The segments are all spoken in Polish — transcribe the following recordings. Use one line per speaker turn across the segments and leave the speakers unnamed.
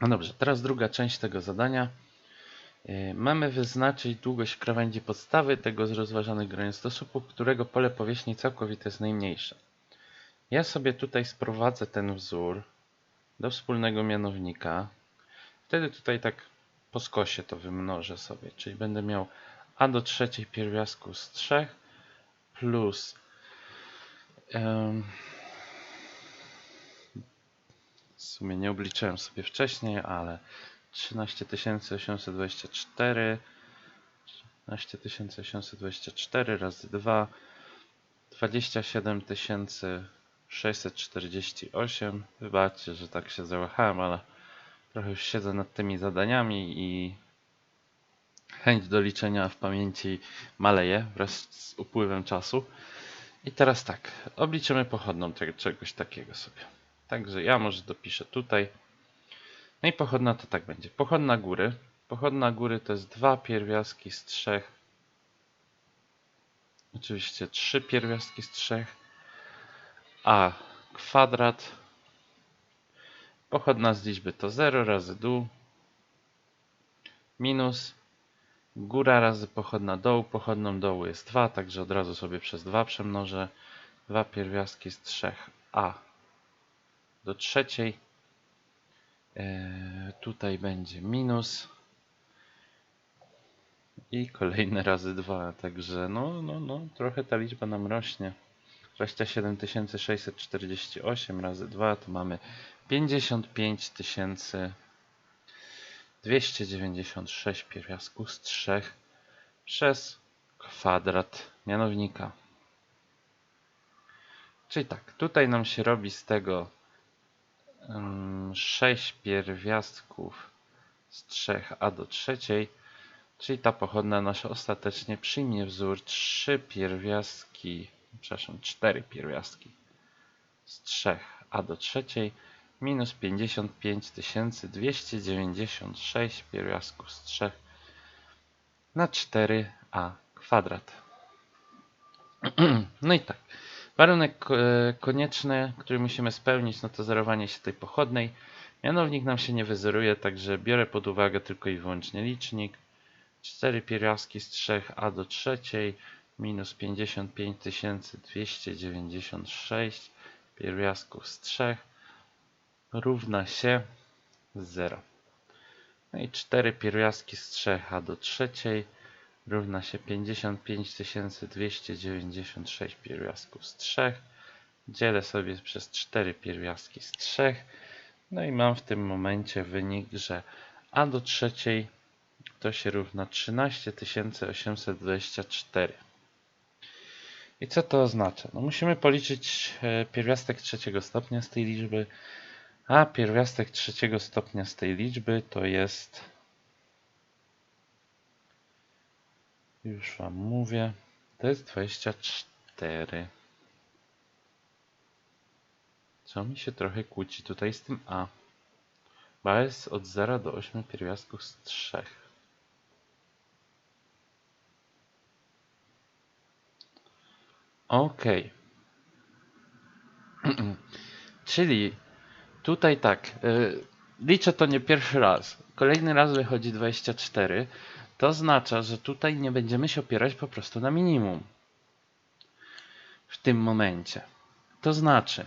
No dobrze, teraz druga część tego zadania. Yy, Mamy wyznaczyć długość krawędzi podstawy tego z rozważanych granic którego pole powierzchni całkowite jest najmniejsze. Ja sobie tutaj sprowadzę ten wzór do wspólnego mianownika. Wtedy tutaj tak po skosie to wymnożę sobie, czyli będę miał a do trzeciej pierwiastku z 3 plus em, w sumie nie obliczyłem sobie wcześniej, ale 13824 13824 razy 2 27648 Wybaczcie, że tak się załachałem, ale trochę już siedzę nad tymi zadaniami i chęć do liczenia w pamięci maleje wraz z upływem czasu. I teraz tak, obliczymy pochodną tego, czegoś takiego sobie. Także ja może dopiszę tutaj. No i pochodna to tak będzie. Pochodna góry. Pochodna góry to jest dwa pierwiastki z trzech. Oczywiście trzy pierwiastki z trzech. A kwadrat. Pochodna z liczby to 0 razy dół. Minus góra razy pochodna dołu. Pochodną dołu jest 2, także od razu sobie przez 2 przemnożę. 2 pierwiastki z 3a do trzeciej. E, tutaj będzie minus. I kolejne razy 2, także no, no, no, trochę ta liczba nam rośnie. 27 648 razy 2 to mamy 55 296 pierwiastków z 3 przez kwadrat mianownika. Czyli tak, tutaj nam się robi z tego 6 pierwiastków z 3 a do trzeciej, czyli ta pochodna nasza ostatecznie przyjmie wzór 3 pierwiastki, przepraszam, 4 pierwiastki z 3 a do trzeciej minus 55 296 pierwiastków z 3 na 4a kwadrat. No i tak. Warunek e, konieczny, który musimy spełnić, no to zerowanie się tej pochodnej. Mianownik nam się nie wyzeruje, także biorę pod uwagę tylko i wyłącznie licznik. 4 pierwiastki z 3 a do trzeciej minus 55 296 pierwiastków z 3 równa się 0. No i 4 pierwiastki z 3 a do trzeciej równa się 55 296 pierwiastków z 3. Dzielę sobie przez 4 pierwiastki z 3. No i mam w tym momencie wynik, że a do trzeciej to się równa 13 824. I co to oznacza? No musimy policzyć e, pierwiastek trzeciego stopnia z tej liczby, a pierwiastek trzeciego stopnia z tej liczby to jest Już wam mówię. To jest 24. Co mi się trochę kłóci tutaj z tym A. Bo jest od 0 do 8 pierwiastków z 3. Ok. Czyli tutaj tak. y, liczę to nie pierwszy raz. Kolejny raz wychodzi 24. To oznacza, że tutaj nie będziemy się opierać po prostu na minimum. W tym momencie. To znaczy,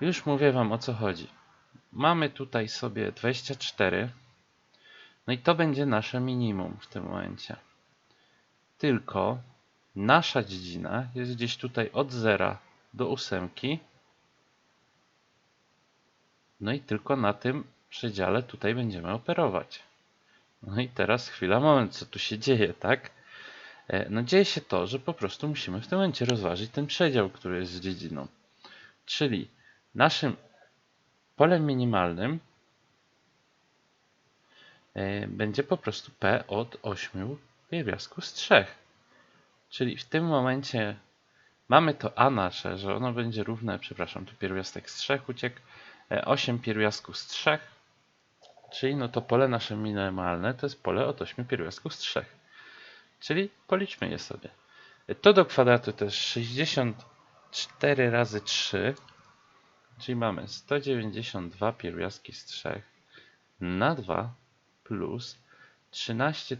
już mówię Wam o co chodzi. Mamy tutaj sobie 24. No i to będzie nasze minimum w tym momencie. Tylko nasza dziedzina jest gdzieś tutaj od 0 do 8. No i tylko na tym przedziale tutaj będziemy operować. No i teraz chwila, moment, co tu się dzieje, tak? E, No dzieje się to, że po prostu musimy w tym momencie rozważyć ten przedział, który jest z dziedziną. Czyli naszym polem minimalnym e, będzie po prostu P od 8 pierwiastków z 3. Czyli w tym momencie mamy to A nasze, że ono będzie równe, przepraszam, tu pierwiastek z 3 uciekł, e, 8 pierwiastków z 3 Czyli no to pole nasze minimalne to jest pole od 8 pierwiastków z 3. Czyli policzmy je sobie. To do kwadratu to jest 64 razy 3, czyli mamy 192 pierwiastki z 3 na 2 plus 13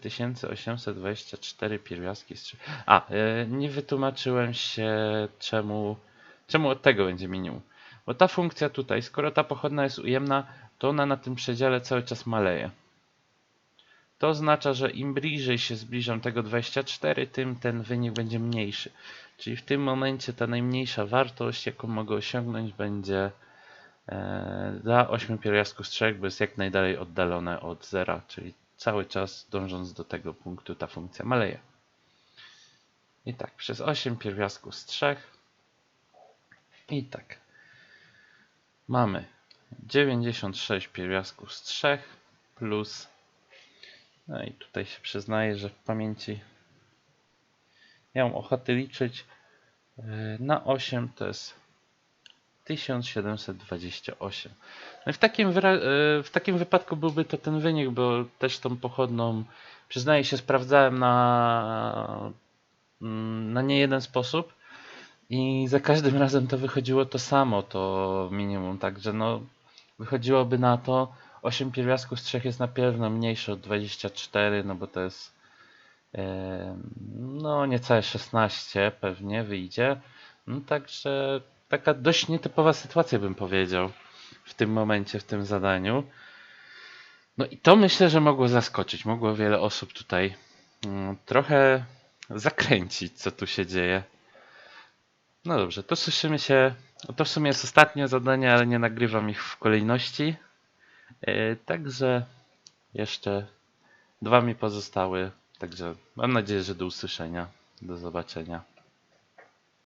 824 pierwiastki z 3. A, e, nie wytłumaczyłem się czemu, czemu od tego będzie minimum. Bo ta funkcja tutaj, skoro ta pochodna jest ujemna, to ona na tym przedziale cały czas maleje. To oznacza, że im bliżej się zbliżam tego 24, tym ten wynik będzie mniejszy. Czyli w tym momencie ta najmniejsza wartość, jaką mogę osiągnąć, będzie e, dla 8 pierwiastków z 3, bo jest jak najdalej oddalone od zera, czyli cały czas dążąc do tego punktu ta funkcja maleje. I tak, przez 8 pierwiastków z 3 i tak. Mamy 96 pierwiastków z 3 plus no i tutaj się przyznaję, że w pamięci ja mam ochotę liczyć e, na 8 to jest 1728. No i w takim, e, w takim wypadku byłby to ten wynik, bo też tą pochodną, przyznaję się, sprawdzałem na, mm, na nie jeden sposób i za każdym razem to wychodziło to samo, to minimum. Także no, wychodziłoby na to 8 pierwiastków z 3 jest na pewno mniejsze od 24, no bo to jest no niecałe 16 pewnie wyjdzie. No także taka dość nietypowa sytuacja bym powiedział w tym momencie, w tym zadaniu. No i to myślę, że mogło zaskoczyć, mogło wiele osób tutaj mm, trochę zakręcić, co tu się dzieje. No dobrze, to słyszymy się. To w sumie jest ostatnie zadanie, ale nie nagrywam ich w kolejności. E, Także jeszcze dwa mi pozostały. Także mam nadzieję, że do usłyszenia. Do zobaczenia.